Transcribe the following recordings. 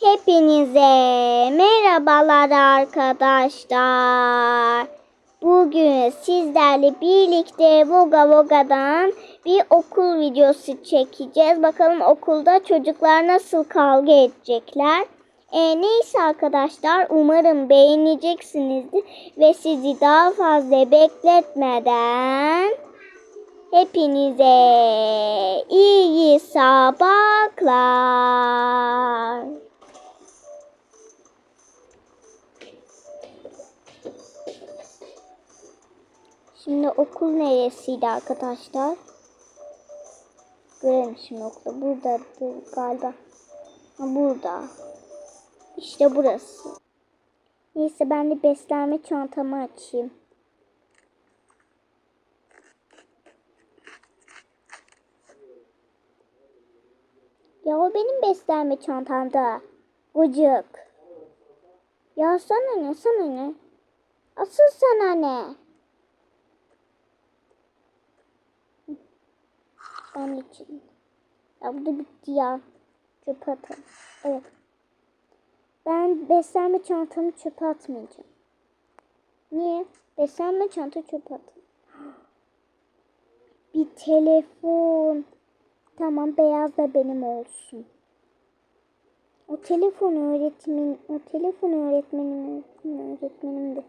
Hepinize merhabalar arkadaşlar. Bugün sizlerle birlikte Voga Voga'dan bir okul videosu çekeceğiz. Bakalım okulda çocuklar nasıl kavga edecekler. E, neyse arkadaşlar umarım beğeneceksinizdir ve sizi daha fazla bekletmeden hepinize iyi sabahlar. Şimdi okul neresiydi arkadaşlar? Görelim şimdi okulu. Burada galiba. Burada. İşte burası. Neyse ben de beslenme çantamı açayım. Ya o benim beslenme çantamda. Gıcık. Ya sana ne sana ne? Asıl sana ne? Ben için. Ya bu da bitti ya. Çöpe atalım. Evet. Ben beslenme çantamı çöpe atmayacağım. Niye? Beslenme çanta çöpe atın. Bir telefon. Tamam beyaz da benim olsun. O telefon öğretmen, o telefon öğretmenim, öğretmenim de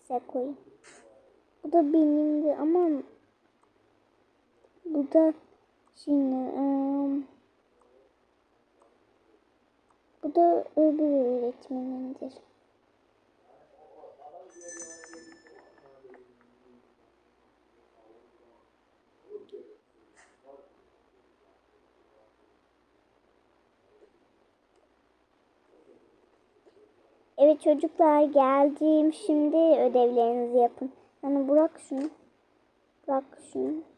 size koyayım. Bu da benimdi ama bu da şimdi ım, bu da öbür öğretmenindir. Evet çocuklar geldim. Şimdi ödevlerinizi yapın. Yani bırak şunu. Bırak şunu.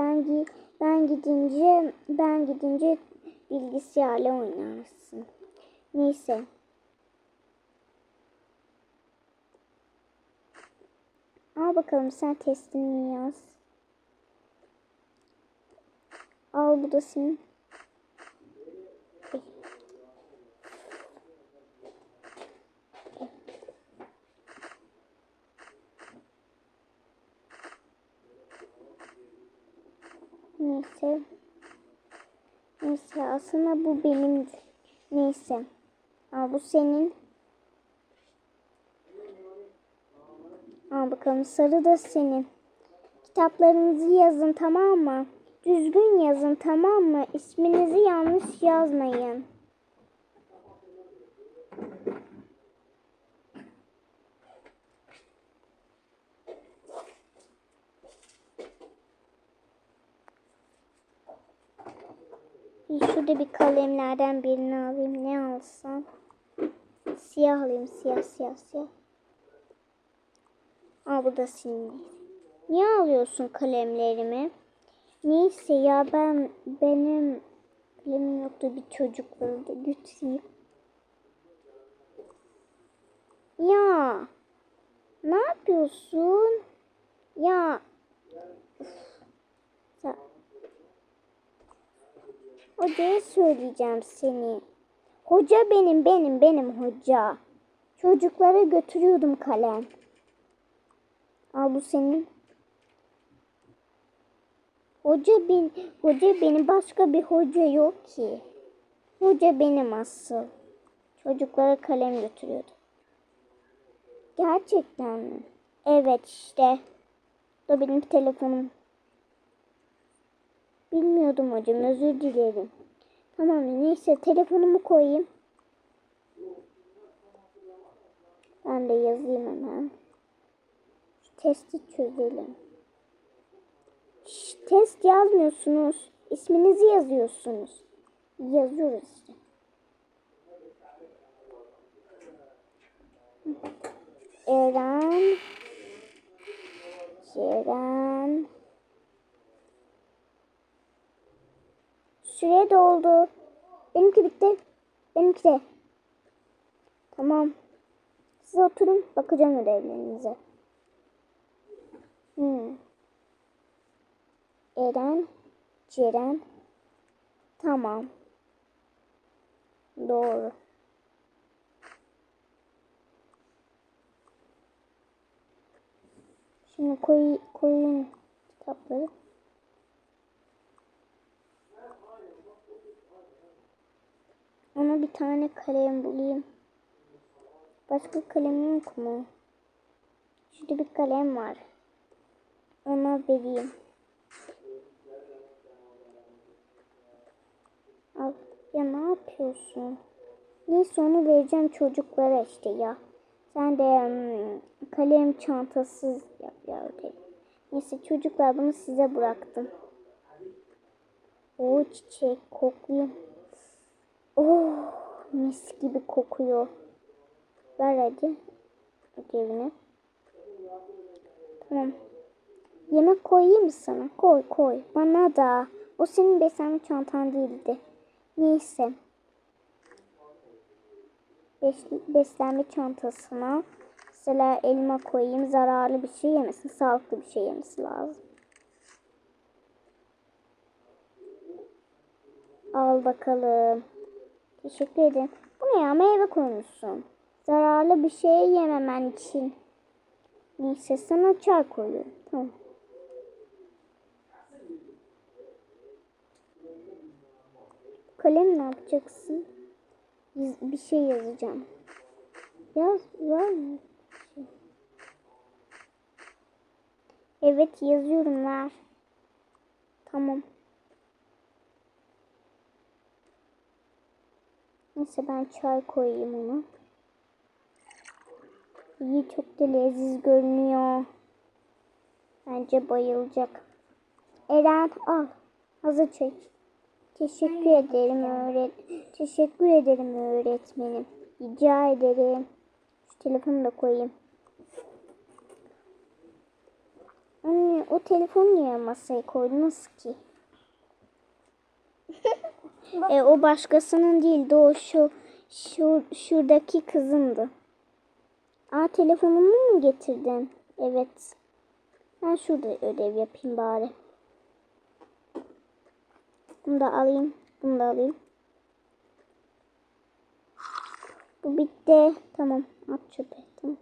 Ben gi ben gidince ben gidince bilgisayarla oynarsın. Neyse. Al bakalım sen testini yaz. Al bu da senin. Neyse. Neyse aslında bu benim. Neyse. Al bu senin. Al bakalım sarı da senin. Kitaplarınızı yazın tamam mı? Düzgün yazın tamam mı? İsminizi yanlış yazmayın. Şurada bir kalemlerden birini alayım. Ne alsam? Siyah alayım. Siyah, siyah, siyah. Aa bu da senin. Niye alıyorsun kalemlerimi? Neyse ya ben benim kalemim yoktu bir çocukları da götüreyim. Ya ne yapıyorsun? Ya Hocaya söyleyeceğim seni. Hoca benim, benim, benim hoca. Çocuklara götürüyordum kalem. Al bu senin. Hoca ben, hoca benim başka bir hoca yok ki. Hoca benim asıl. Çocuklara kalem götürüyordu. Gerçekten mi? Evet işte. Da benim telefonum. Bilmiyordum hocam özür dilerim. Tamam neyse telefonumu koyayım. Ben de yazayım hemen. Şu testi çözelim. Şş, test yazmıyorsunuz. İsminizi yazıyorsunuz. Yazıyoruz işte. Eren Ceren Süre doldu. Benimki bitti. Benimki de. Tamam. Siz oturun. Bakacağım ödevlerinize. Hmm. Eren, Ceren. Tamam. Doğru. Şimdi koy, koyun kitapları. Ona bir tane kalem bulayım. Başka kalem yok mu? Şurada bir kalem var. Ona vereyim. Al. Ya ne yapıyorsun? Neyse onu vereceğim çocuklara işte ya. Sen de hmm, kalem çantasız yap ya ödev. Neyse çocuklar bunu size bıraktım. O çiçek koklayayım. Oh mis gibi kokuyor. Ver hadi ödevini. Tamam. Yemek koyayım mı sana? Koy koy. Bana da. O senin beslenme çantan değildi. Neyse. Beş, beslenme çantasına mesela elma koyayım. Zararlı bir şey yemesin. Sağlıklı bir şey yemesi lazım. Al bakalım. Teşekkür ederim. Bu ne ya? Meyve koymuşsun. Zararlı bir şey yememen için. Neyse sana çay koyuyorum. Tamam. Kalem ne yapacaksın? Yaz- Bir şey yazacağım. Yaz, şey? Evet yazıyorum ver. Tamam. Neyse ben çay koyayım ona. İyi çok da leziz görünüyor. Bence bayılacak. Eren al. Hazır çek. Teşekkür ederim öğret. Teşekkür ederim öğretmenim. Rica ederim. Şu telefonu da koyayım. Anne o telefonu niye masaya koydunuz ki? E, o başkasının değildi o şu, şu şuradaki kızındı. Aa telefonumu mu getirdin? Evet. Ben şurada ödev yapayım bari. Bunu da alayım. Bunu da alayım. Bu bitti. Tamam. At çöpe. Tamam.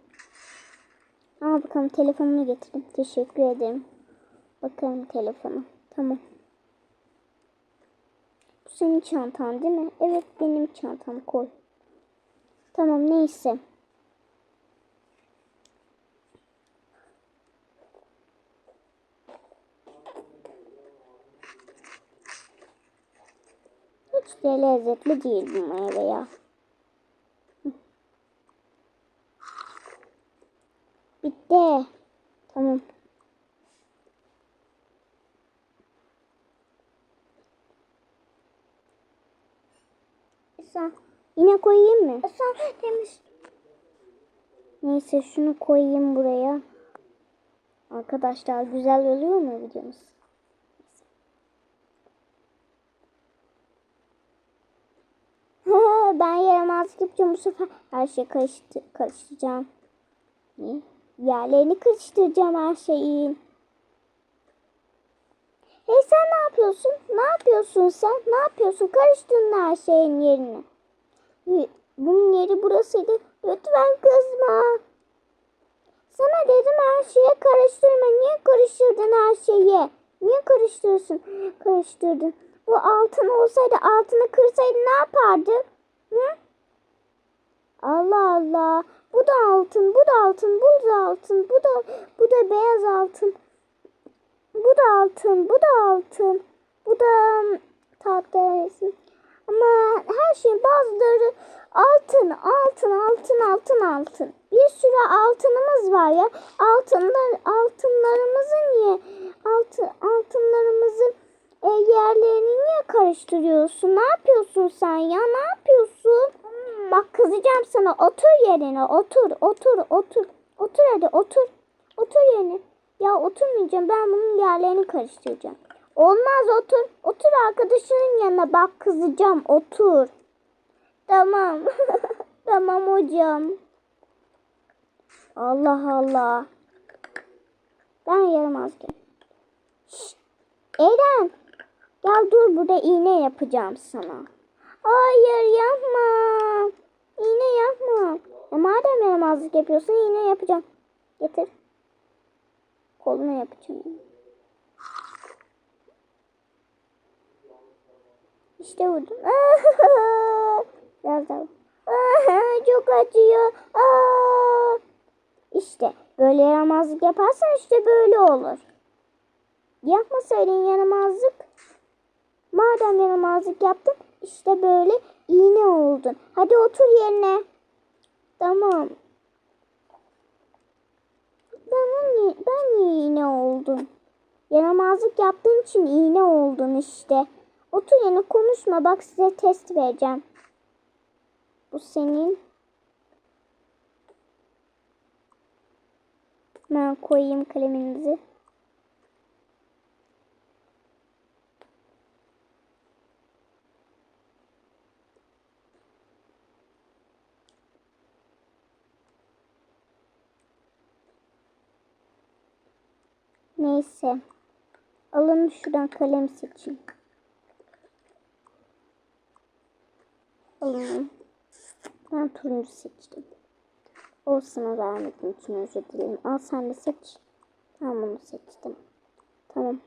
Al bakalım telefonumu getirdim. Teşekkür ederim. Bakalım telefonu. Tamam. Bu senin çantan değil mi? Evet benim çantam. Koy. Tamam neyse. Hiç de lezzetli değil bu meyve ya. Bitti. Tamam. Sen yine koyayım mı? Sen temiz. Neyse şunu koyayım buraya. Arkadaşlar güzel oluyor mu videomuz? ben yaramazlık yapacağım bu sefer. Her şey karıştı, karıştıracağım. Ne? Yerlerini karıştıracağım her şeyin. Hey sen ne yapıyorsun? Ne yapıyorsun sen? Ne yapıyorsun? Karıştırdın her şeyin yerini. Bunun yeri burasıydı. Lütfen kızma. Sana dedim her şeye karıştırma. Niye karıştırdın her şeyi? Niye karıştırıyorsun? Karıştırdın. Bu altın olsaydı altını kırsaydı ne yapardın? Hı? Allah Allah. Bu da altın, bu da altın, bu da altın, bu da bu da beyaz altın. Bu da altın, bu da altın. Bu da tahta Ama her şey bazıları altın, altın, altın, altın, altın. Bir sürü altınımız var ya. Altınlar, altınlarımızı niye? Altın, altınlarımızı e, yerlerini niye karıştırıyorsun? Ne yapıyorsun sen ya? Ne yapıyorsun? Bak kızacağım sana. Otur yerine. Otur, otur, otur. Otur hadi otur. Otur yerine. Ya oturmayacağım. Ben bunun yerlerini karıştıracağım. Olmaz otur. Otur arkadaşının yanına. Bak kızacağım. Otur. Tamam. tamam hocam. Allah Allah. Ben yaramazdım. Şşt. Eren. Gel dur burada iğne yapacağım sana. Hayır yapma. İğne yapma. Ya madem yaramazlık yapıyorsun iğne yapacağım. Getir. Koluna yapacağım. İşte vurdum. Biraz daha. Çok acıyor. İşte böyle yaramazlık yaparsan işte böyle olur. Yapmasaydın yaramazlık. Madem yaramazlık yaptın işte böyle iğne oldun. Hadi otur yerine. Tamam. Ben niye, ben niye iğne oldum? Yaramazlık yaptığın için iğne oldun işte. Otur yerine konuşma. Bak size test vereceğim. Bu senin. Ben koyayım kaleminizi. Neyse. Alın şuradan kalem seçin. Alın. Ben turuncu seçtim. O sana vermediğim için özür dilerim. Al sen de seç. Ben bunu seçtim. Tamam.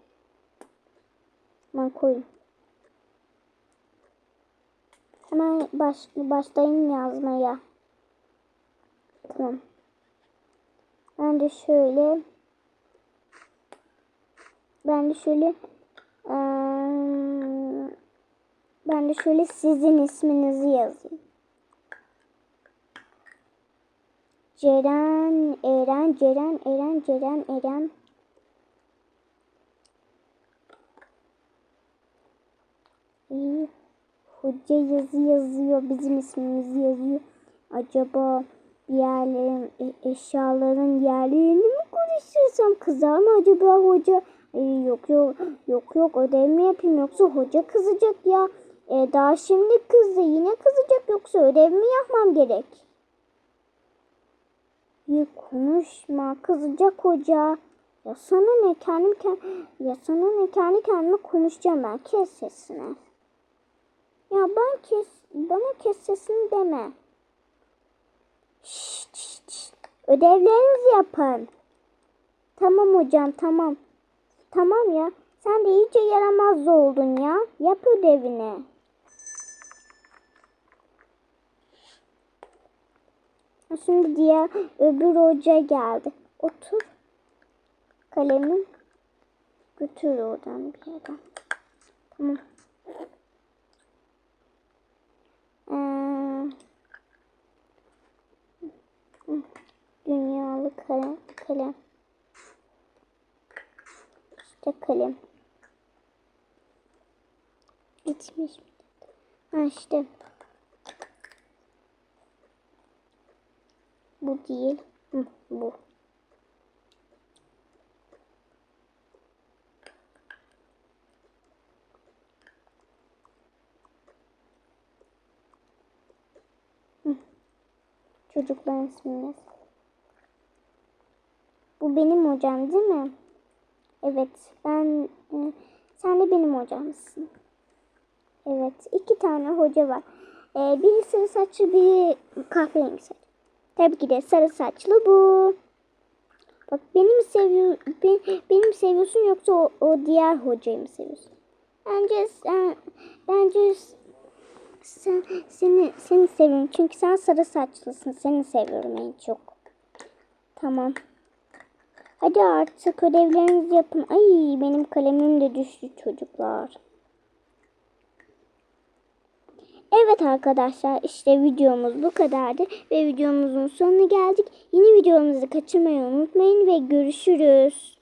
Ben koyayım. Hemen baş, başlayın yazmaya. Tamam. Ben de şöyle ben de şöyle eee, ben de şöyle sizin isminizi yazayım. Ceren, Eren, Ceren, Eren, Ceren, Eren. İyi. Hoca yazı yazıyor. Bizim ismimizi yazıyor. Acaba bir yerlerin, e- eşyaların yerlerini mi konuştursam kızar mı acaba hoca? Ee, yok yok yok yok ödev mi yapayım yoksa hoca kızacak ya. Ee, daha şimdi kızdı yine kızacak yoksa ödev mi yapmam gerek? Ya konuşma kızacak hoca. Ya sana ne kendim kend ya sana ne kendi kendime konuşacağım ben kes sesini. Ya ben kes bana kes sesini deme. Şşt, şşt, şşt. Ödevlerinizi yapın. Tamam hocam tamam. Tamam ya. Sen de iyice yaramaz oldun ya. Yap ödevini. Şimdi diğer öbür hoca geldi. Otur. Kalemin götür oradan bir yerden. Tamam. Ee, dünyalı kalem. kalem. İşte kalem. Bitmiş. Ha işte. Bu değil. Hı, bu. Hı. Çocukların ismini. Bu benim hocam değil mi? Evet, ben e, sen de benim hocamsın. Evet, iki tane hoca var. E, biri sarı saçlı, biri kahverengi saçlı. Tabii ki de sarı saçlı bu. Bak beni mi seviyor, ben, beni mi seviyorsun yoksa o, o diğer hocayı mı seviyorsun? Bence sen, bence sen, seni, seni seviyorum çünkü sen sarı saçlısın. Seni seviyorum en çok. Tamam. Hadi artık ödevlerinizi yapın. Ay benim kalemim de düştü çocuklar. Evet arkadaşlar işte videomuz bu kadardı ve videomuzun sonuna geldik. Yeni videomuzu kaçırmayı unutmayın ve görüşürüz.